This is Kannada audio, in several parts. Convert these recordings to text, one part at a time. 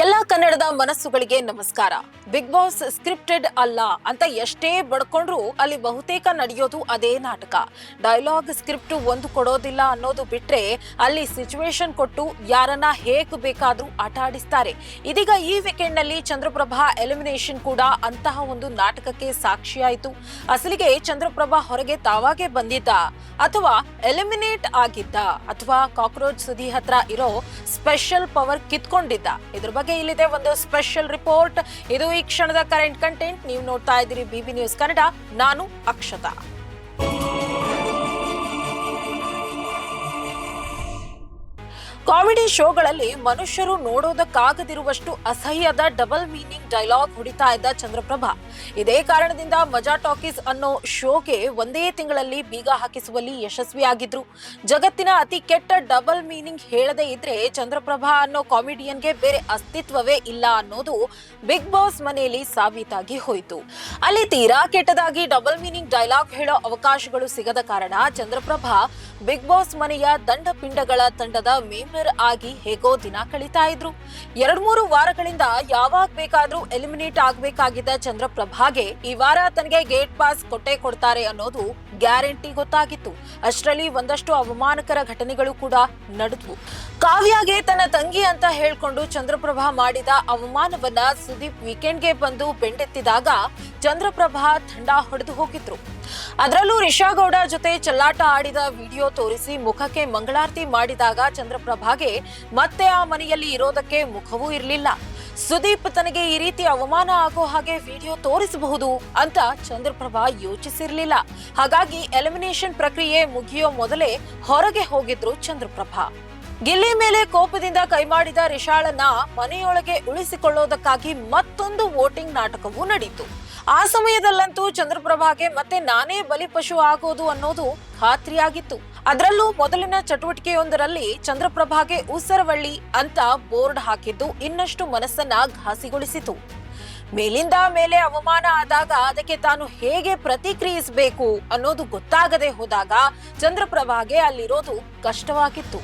ಎಲ್ಲ ಕನ್ನಡದ ಮನಸ್ಸುಗಳಿಗೆ ನಮಸ್ಕಾರ. ಬಿಗ್ ಬಾಸ್ ಸ್ಕ್ರಿಪ್ಟೆಡ್ ಅಲ್ಲ ಅಂತ ಎಷ್ಟೇ ಬಡ್ಕೊಂಡ್ರು ಅಲ್ಲಿ ಬಹುತೇಕ ನಡೆಯೋದು ಅದೇ ನಾಟಕ. ಡೈಲಾಗ್ ಸ್ಕ್ರಿಪ್ಟ್ ಒಂದು ಕೊಡೋದಿಲ್ಲ ಅನ್ನೋದು ಬಿಟ್ರೆ ಅಲ್ಲಿ ಸಿಚುವೇಶನ್ ಕೊಟ್ಟು ಯಾರನ್ನ ಹೇಗ್ ಬೇಕಾದ್ರೂ ಆಟ ಆಡಿಸ್ತಾರೆ. ಇದೀಗ ಈ ವೀಕೆಂಡ್ನಲ್ಲಿ ಚಂದ್ರಪ್ರಭಾ ಎಲಿಮಿನೇಷನ್ ಕೂಡ ಅಂತಹ ಒಂದು ನಾಟಕಕ್ಕೆ ಸಾಕ್ಷಿಯಾಯಿತು. ಅಸಲಿಗೆ ಚಂದ್ರಪ್ರಭಾ ಹೊರಗೆ ತಾವಾಗೆ ಬಂದಿದ್ದ ಅಥವಾ ಎಲಿಮಿನೇಟ್ ಆಗಿದ್ದ ಅಥವಾ ಕಾಕ್ರೋಚ್ ಸುದಿ ಹತ್ರ ಇರೋ ಸ್ಪೆಷಲ್ ಪವರ್ ಕಿತ್ಕೊಂಡಿದ್ದ. ಇದ್ರ ಇಲ್ಲಿದೆ ಒಂದು ಸ್ಪೆಷಲ್ ರಿಪೋರ್ಟ್. ಇದು ಈ ಕ್ಷಣದ ಕರೆಂಟ್ ಕಂಟೆಂಟ್ ನೀವು ನೋಡ್ತಾ ಇದ್ದೀರಿ ಬಿಬಿ ನ್ಯೂಸ್ ಕನ್ನಡ. ನಾನು ಅಕ್ಷತಾ. ಕಾಮಿಡಿ ಶೋಗಳಲ್ಲಿ ಮನುಷ್ಯರು ನೋಡೋದಕ್ಕಾಗದಿರುವಷ್ಟು ಅಸಹ್ಯದ ಡಬಲ್ ಮೀನಿಂಗ್ ಡೈಲಾಗ್ ಹೊಡಿತಾ ಇದ್ದ ಚಂದ್ರಪ್ರಭಾ. ಇದೇ ಕಾರಣದಿಂದ ಮಜಾ ಟಾಕೀಸ್ ಅನ್ನೋ ಶೋಗೆ ಒಂದೇ ತಿಂಗಳಲ್ಲಿ ಬೀಗ ಹಾಕಿಸುವಲ್ಲಿ ಯಶಸ್ವಿಯಾಗಿದ್ರು. ಜಗತ್ತಿನ ಅತಿ ಕೆಟ್ಟ ಡಬಲ್ ಮೀನಿಂಗ್ ಹೇಳದೇ ಇದ್ರೆ ಚಂದ್ರಪ್ರಭಾ ಅನ್ನೋ ಕಾಮಿಡಿಯನ್ಗೆ ಬೇರೆ ಅಸ್ತಿತ್ವವೇ ಇಲ್ಲ ಅನ್ನೋದು ಬಿಗ್ ಬಾಸ್ ಮನೆಯಲ್ಲಿ ಸಾಬೀತಾಗಿ ಹೋಯಿತು. ಅಲ್ಲಿ ತೀರಾ ಕೆಟ್ಟದಾಗಿ ಡಬಲ್ ಮೀನಿಂಗ್ ಡೈಲಾಗ್ ಹೇಳೋ ಅವಕಾಶಗಳು ಸಿಗದ ಕಾರಣ ಚಂದ್ರಪ್ರಭಾ ಬಿಗ್ ಬಾಸ್ ಮನೆಯ ದಂಡ ಪಿಂಡಗಳ ತಂಡದ ಮೆಂಬರ್ ಆಗಿ ಹೇಗೋ ದಿನ ಕಳೀತಾ ಇದ್ರು. ಎರಡ್ ಮೂರು ವಾರಗಳಿಂದ ಯಾವಾಗ ಬೇಕಾದ್ರೂ ಎಲಿಮಿನೇಟ್ ಆಗ್ಬೇಕಾಗಿದ್ದ ಚಂದ್ರಪ್ರಭಾಗೆ ಈ ವಾರ ತನಗೆ ಗೇಟ್ ಪಾಸ್ ಕೊಟ್ಟೆ ಕೊಡ್ತಾರೆ ಅನ್ನೋದು ಗ್ಯಾರಂಟಿ ಗೊತ್ತಾಗಿತ್ತು. ಅಷ್ಟರಲ್ಲಿ ಒಂದಷ್ಟು ಅವಮಾನಕರ ಘಟನೆಗಳು ಕೂಡ ನಡೆದ್ವು. ಕಾವ್ಯಾಗೆ ತನ್ನ ತಂಗಿ ಅಂತ ಹೇಳ್ಕೊಂಡು ಚಂದ್ರಪ್ರಭಾ ಮಾಡಿದ ಅವಮಾನವನ್ನ ಸುದೀಪ್ ವೀಕೆಂಡ್ಗೆ ಬಂದು ಬೆಂಡೆತ್ತಿದಾಗ ಚಂದ್ರಪ್ರಭಾ ತಂಡ ಹೊಡೆದು ಹೋಗಿದ್ರು. ಅದರಲ್ಲೂ ರಿಷಾಗೌಡ ಜೊತೆ ಚಲ್ಲಾಟ ಆಡಿದ ವಿಡಿಯೋ ತೋರಿಸಿ ಮುಖಕ್ಕೆ ಮಂಗಳಾರತಿ ಮಾಡಿದಾಗ ಚಂದ್ರಪ್ರಭಾಗೆ ಮತ್ತೆ ಆ ಮನೆಯಲ್ಲಿ ಇರೋದಕ್ಕೆ ಮುಖವೂ ಇರಲಿಲ್ಲ. ಸುದೀಪ್ ತನಗೆ ಈ ರೀತಿ ಅವಮಾನ ಆಗೋ ಹಾಗೆ ವಿಡಿಯೋ ತೋರಿಸಬಹುದು ಅಂತ ಚಂದ್ರಪ್ರಭಾ ಯೋಚಿಸಿರಲಿಲ್ಲ. ಹಾಗಾಗಿ ಎಲಿಮಿನೇಷನ್ ಪ್ರಕ್ರಿಯೆ ಮುಗಿಯೋ ಮೊದಲೇ ಹೊರಗೆ ಹೋಗಿದ್ರು ಚಂದ್ರಪ್ರಭಾ. ಗಿಲ್ಲಿ ಮೇಲೆ ಕೋಪದಿಂದ ಕೈಮಾಡಿದ ರಿಷಾಳನ್ನ ಮನೆಯೊಳಗೆ ಉಳಿಸಿಕೊಳ್ಳೋದಕ್ಕಾಗಿ ಮತ್ತೊಂದು ವೋಟಿಂಗ್ ನಾಟಕವೂ ನಡೀತು. ಆ ಸಮಯದಲ್ಲಂತೂ ಚಂದ್ರಪ್ರಭಾಗೆ ಮತ್ತೆ ನಾನೇ ಬಲಿಪಶು ಆಗೋದು ಅನ್ನೋದು ಖಾತ್ರಿಯಾಗಿತ್ತು. ಅದರಲ್ಲೂ ಮೊದಲಿನ ಚಟುವಟಿಕೆಯೊಂದರಲ್ಲಿ ಚಂದ್ರಪ್ರಭಾಗೆ ಉಸರವಳ್ಳಿ ಅಂತ ಬೋರ್ಡ್ ಹಾಕಿದ್ದು ಇನ್ನಷ್ಟು ಮನಸ್ಸನ್ನ ಘಾಸಿಗೊಳಿಸಿತು. ಮೇಲಿಂದ ಮೇಲೆ ಅವಮಾನ ಆದಾಗ ಅದಕ್ಕೆ ತಾನು ಹೇಗೆ ಪ್ರತಿಕ್ರಿಯಿಸಬೇಕು ಅನ್ನೋದು ಗೊತ್ತಾಗದೆ ಹೋದಾಗ ಚಂದ್ರಪ್ರಭಾಗೆ ಅಲ್ಲಿರೋದು ಕಷ್ಟವಾಗಿತ್ತು.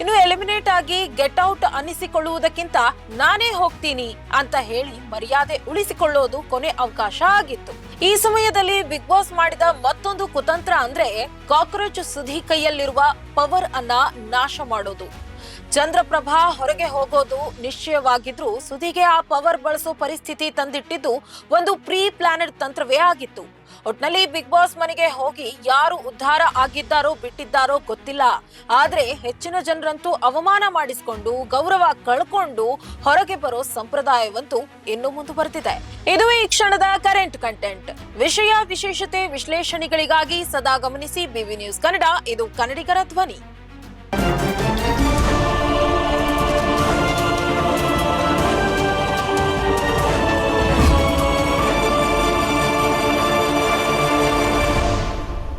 ಇನ್ನು ಎಲಿಮಿನೇಟ್ ಆಗಿ ಗೆಟ್ ಔಟ್ ಅನ್ನಿಸಿಕೊಳ್ಳುವುದಕ್ಕಿಂತ ನಾನೇ ಹೋಗ್ತೀನಿ ಅಂತ ಹೇಳಿ ಮರ್ಯಾದೆ ಉಳಿಸಿಕೊಳ್ಳೋದು ಕೊನೆ ಅವಕಾಶ ಆಗಿತ್ತು. ಈ ಸಮಯದಲ್ಲಿ ಬಿಗ್ ಬಾಸ್ ಮಾಡಿದ ಮತ್ತೊಂದು ಕುತಂತ್ರ ಅಂದ್ರೆ ಕಾಕ್ರೋಚ್ ಸುಧಿ ಕೈಯಲ್ಲಿರುವ ಪವರ್ ಅನ್ನ ನಾಶ ಮಾಡೋದು. ಚಂದ್ರಪ್ರಭಾ ಹೊರಗೆ ಹೋಗೋದು ನಿಶ್ಚಯವಾಗಿದ್ರು ಸುಧಿಗೆ ಆ ಪವರ್ ಬಳಸೋ ಪರಿಸ್ಥಿತಿ ತಂದಿಟ್ಟಿದ್ದು ಒಂದು ಪ್ರೀ ಪ್ಲಾನೆಡ್ ತಂತ್ರವೇ ಆಗಿತ್ತು. ಒಟ್ನಲ್ಲಿ ಬಿಗ್ ಬಾಸ್ ಮನೆಗೆ ಹೋಗಿ ಯಾರು ಉದ್ಧಾರ ಆಗಿದ್ದಾರೋ ಬಿಟ್ಟಿದ್ದಾರೋ ಗೊತ್ತಿಲ್ಲ. ಆದ್ರೆ ಹೆಚ್ಚಿನ ಜನರಂತೂ ಅವಮಾನ ಮಾಡಿಸಿಕೊಂಡು, ಗೌರವ ಕಳ್ಕೊಂಡು ಹೊರಗೆ ಬರೋ ಸಂಪ್ರದಾಯವಂತೂ ಇನ್ನು ಮುಂದುವರೆದಿದೆ. ಇದು ಈ ಕ್ಷಣದ ಕರೆಂಟ್ ಕಂಟೆಂಟ್ ವಿಷಯ ವಿಶೇಷತೆ ವಿಶ್ಲೇಷಣೆಗಳಿಗಾಗಿ ಸದಾ ಗಮನಿಸಿ ಬಿವಿ ನ್ಯೂಸ್ ಕನ್ನಡ, ಇದು ಕನ್ನಡಿಗರ ಧ್ವನಿ.